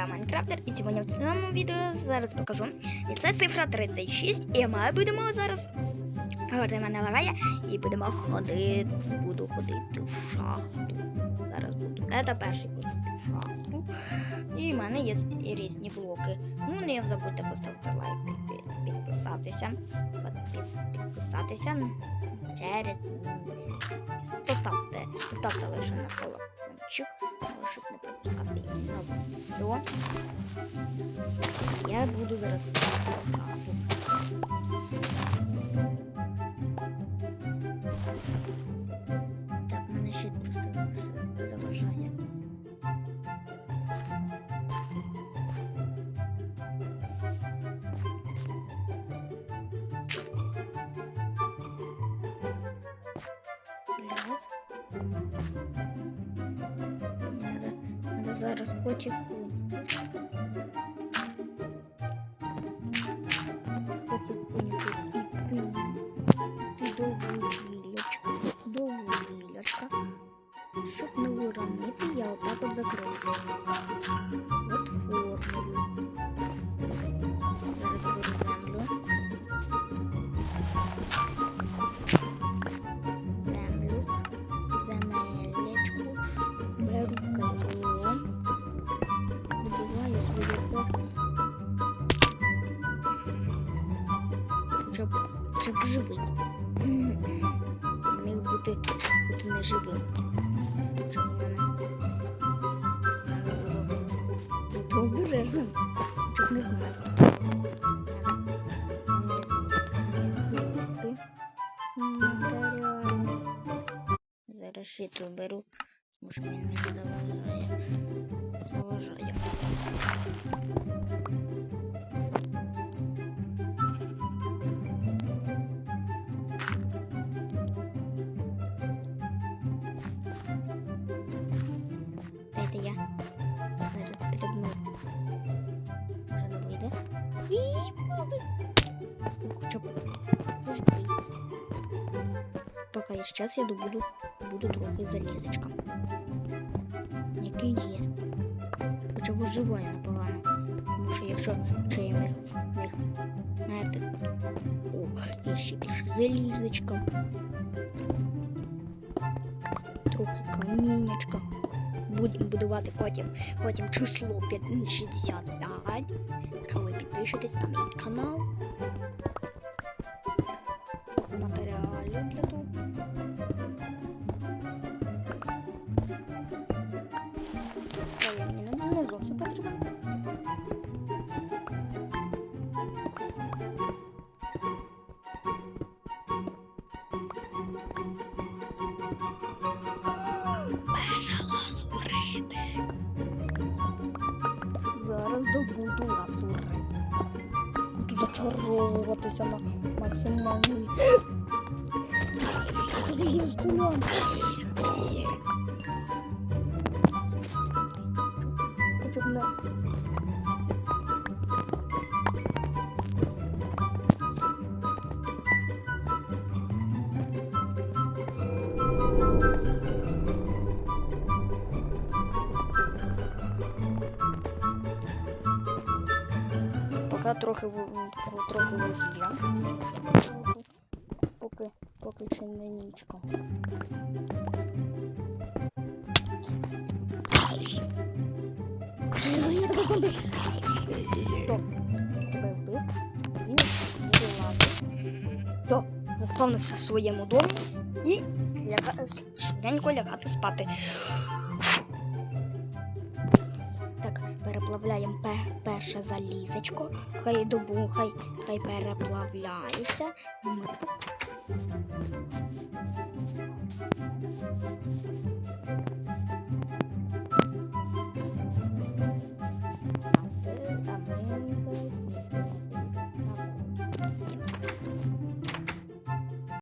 Я Майнкрафтер, і сьогодні в цьому відео зараз покажу. І це цифра 36, і ми будемо зараз говорити мене лагає, і будемо ходити. Буду ходити в шахту. Зараз буду. Це перший ходити в шахту. І в мене є різні блоки. Ну, не забудьте поставити лайк, підписатися. Підпис, підписатися через поставте, поставте лише на колокольчик, щоб не пропускати відео. Я буду зараз в шахту. Так, мене щит просто заважає. Надо, надо зараз потиху. Потихоньку і до вугілячка, до вугілячка. Щоб Щоб, живий. Міг бути, бути мене бути обережним. Щоб не вмерти. Зараз шиту беру, тому що він мені заважає. Заважає. Дайте я зараз стрибну. Вже не вийде. Вій, баби. Хоча б. Поки є час, я добуду буду трохи залізочка. Який є. Хоча виживаю непогано. Тому що якщо, якщо я міг, міг знаєте, о, є ще більше залізочка. Трохи камінечка. Будемо будувати потім, потім число 5 65. Якщо ви підпишетесь, є канал. Зачаровуватися на максимальній. Хочу на... Поки трохи трохи вугілля. Поки, поки ще не нічка. Тебе. Все, заспавнився в своєму домі і ляга... швиденько лягати спати. Переплавляємо пе- перше залізочко. Хай добу, хай, хай переплавляється.